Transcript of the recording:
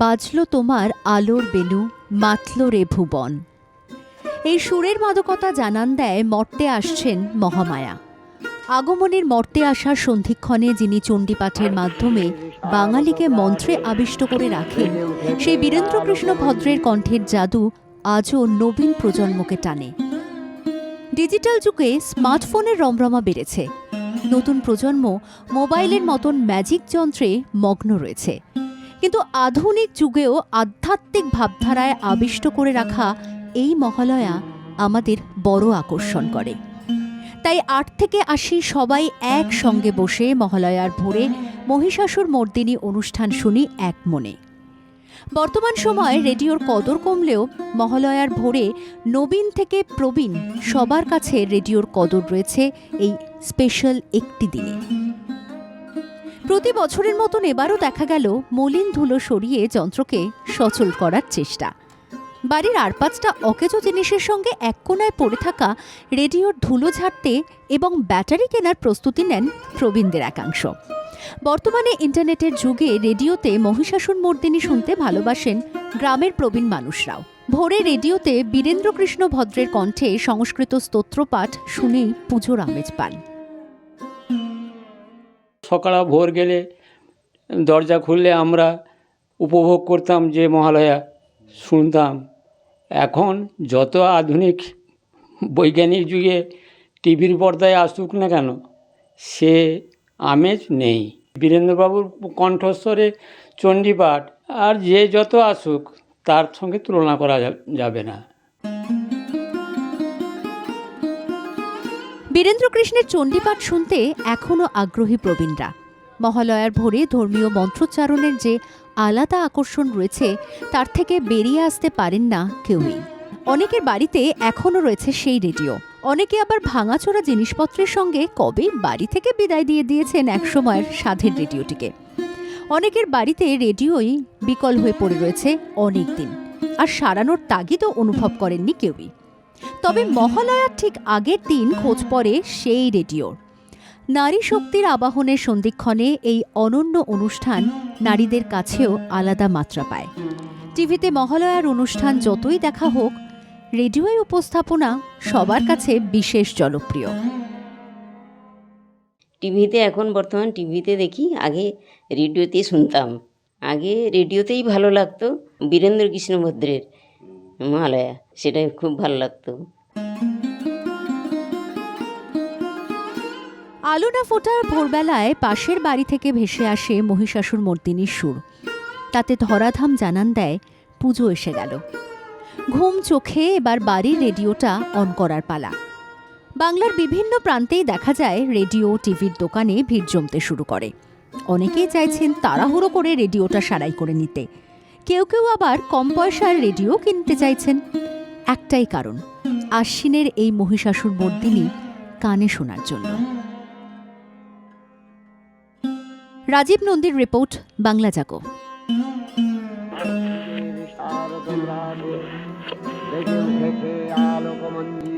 বাজলো তোমার আলোর বেনু মাতল রে ভুবন। এই সুরের মাদকতা জানান দেয় মর্তে আসছেন মহামায়া। আগমনের মর্তে আসার সন্ধিক্ষণে যিনি চণ্ডীপাঠের মাধ্যমে বাঙালিকে মন্ত্রে আবিষ্ট করে রাখেন, সেই বীরেন্দ্রকৃষ্ণ ভদ্রের কণ্ঠের জাদু আজও নবীন প্রজন্মকে টানে। ডিজিটাল যুগে স্মার্টফোনের রমরমা বেড়েছে। নতুন প্রজন্ম মোবাইলের মতন ম্যাজিক যন্ত্রে মগ্ন রয়েছে। কিন্তু আধুনিক যুগেও আধ্যাত্মিক ভাবধারায় আবিষ্ট করে রাখা এই মহালয়া আমাদের বড় আকর্ষণ করে। তাই আট থেকে আশি সবাই একসঙ্গে বসে মহালয়ার ভোরে মহিষাসুর মর্দিনী অনুষ্ঠান শুনি এক মনে। বর্তমান সময়ে রেডিওর কদর কমলেও মহালয়ার ভোরে নবীন থেকে প্রবীণ সবার কাছে রেডিওর কদর রয়েছে এই স্পেশাল একটি দিনে। প্রতি বছরের মতন এবারও দেখা গেল মলিন ধুলো সরিয়ে যন্ত্রকে সচল করার চেষ্টা। বাড়ির আর পাঁচটা অকেজো জিনিসের সঙ্গে এক কোনায় পড়ে থাকা রেডিওর ধুলো ঝাড়তে এবং ব্যাটারি কেনার প্রস্তুতি নেন প্রবীণদের একাংশ। বর্তমানে ইন্টারনেটের যুগে রেডিওতে মহিষাসুর মর্দিনী শুনতে ভালোবাসেন গ্রামের প্রবীণ মানুষরাও। ভোরে রেডিওতে বীরেন্দ্রকৃষ্ণ ভদ্রের কণ্ঠে সংস্কৃত স্তোত্রপাঠ শুনেই পুজোর আমেজ পান। সকালে ভোর গেলে দরজা খুললে আমরা উপভোগ করতাম যে মহালয়া। শুনতাম। এখন যত আধুনিক বৈজ্ঞানিক যুগে টিভির পর্দায় আসুক না কেন, সে আমেজ নেই। বীরেন্দ্রবাবুর কণ্ঠস্বরে চণ্ডীপাঠ আর যে যত আসুক, তার সঙ্গে তুলনা করা যাবে না। বীরেন্দ্রকৃষ্ণের চণ্ডীপাঠ শুনতে এখনও আগ্রহী প্রবীণরা। মহালয়ার ভোরে ধর্মীয় মন্ত্রোচ্চারণের যে আলাদা আকর্ষণ রয়েছে, তার থেকে বেরিয়ে আসতে পারেন না কেউই। অনেকের বাড়িতে এখনও রয়েছে সেই রেডিও। অনেকে আবার ভাঙাচোরা জিনিসপত্রের সঙ্গে কবে বাড়ি থেকে বিদায় দিয়ে দিয়েছেন একসময়ের সাধের রেডিওটিকে। অনেকের বাড়িতে রেডিওই বিকল হয়ে পড়ে রয়েছে অনেক দিন আর সারানোর তাগিদও অনুভব করেননি কেউই। তবে মহালয়ার ঠিক আগের দিন খোঁজ পড়ে সেই রেডিওর। নারী শক্তির আবাহনের সন্ধিক্ষণে এই অনন্য অনুষ্ঠান নারীদের কাছেও আলাদা মাত্রা পায়। টিভিতে মহালয়ার অনুষ্ঠান যতই দেখা হোক, রেডিওয় উপস্থাপনা সবার কাছে বিশেষ জনপ্রিয়। টিভিতে এখন বর্তমান টিভিতে দেখি, আগে রেডিওতে শুনতাম। আগে রেডিওতেই ভালো লাগতো বীরেন্দ্র কৃষ্ণ ভদ্রের। মহালয়া সেটাই খুব ভালো লাগতো। আলো না ফোটার ভোরবেলায় পাশের বাড়ি থেকে ভেসে আসে মহিষাসুর মর্দিনীর সুর। তাতে ধরাধাম জানান দেয়, পুজো এসে গেল। ঘুম চোখে এবার বাড়ির রেডিওটা অন করার পালা। বাংলার বিভিন্ন প্রান্তেই দেখা যায়, রেডিও, টিভির দোকানে ভিড় জমতে শুরু করে। অনেকেই চাইছেন তাড়াহুড়ো করে রেডিওটা সারাই করে নিতে। কেউ কেউ আবার কম পয়সার রেডিও কিনতে চাইছেন। একটাই কারণ, আশ্বিনের এই মহিষাসুর মর্দিনী কানে শোনার জন্য। রাজীব নন্দীর রিপোর্ট, বাংলা জাগো। শারদরাজে দেখে দেখে আলোকমঞ্জি